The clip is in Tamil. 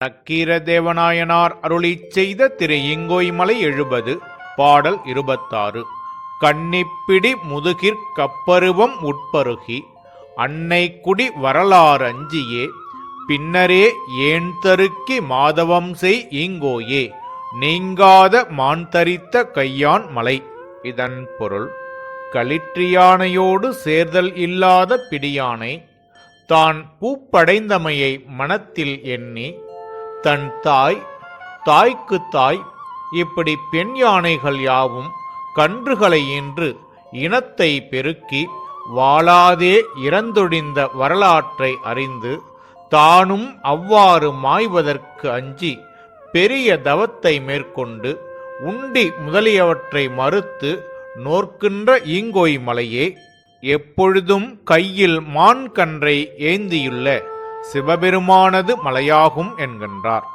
நக்கீரதேவநாயனார் அருளி செய்த திரு இங்கோய்மலை எழுபது பாடல் இருபத்தாறு. கன்னிப்பிடி முதுகிற் கப்பருவம் உட்பருகி அன்னை குடி வரலாறஞ்சியே பின்னரே ஏன் தருக்கி மாதவம் செய் ஈங்கோயே நீங்காத மான் தரித்த கையான் மலை. இதன் பொருள் களிற்றியானையோடு சேர்தல் இல்லாத பிடியானை தான் பூப்படைந்தமையை மனத்தில் எண்ணி தன் தாய் தாய்க்கு தாய் இப்படி பெண் யானைகள் யாவும் கன்றுகளை ஈன்று இனத்தை பெருக்கி வாழாதே இறந்தொழிந்த வரலாற்றை அறிந்து தானும் அவ்வாறு மாய்வதற்கு அஞ்சி பெரிய தவத்தை மேற்கொண்டு உண்டி முதலியவற்றை மறுத்து நோர்க்கின்ற ஈங்கோய் மலையே எப்பொழுதும் கையில் மான் கன்றை ஏந்தியுள்ள சிவபெருமானது மலையாகும் என்கின்றார்.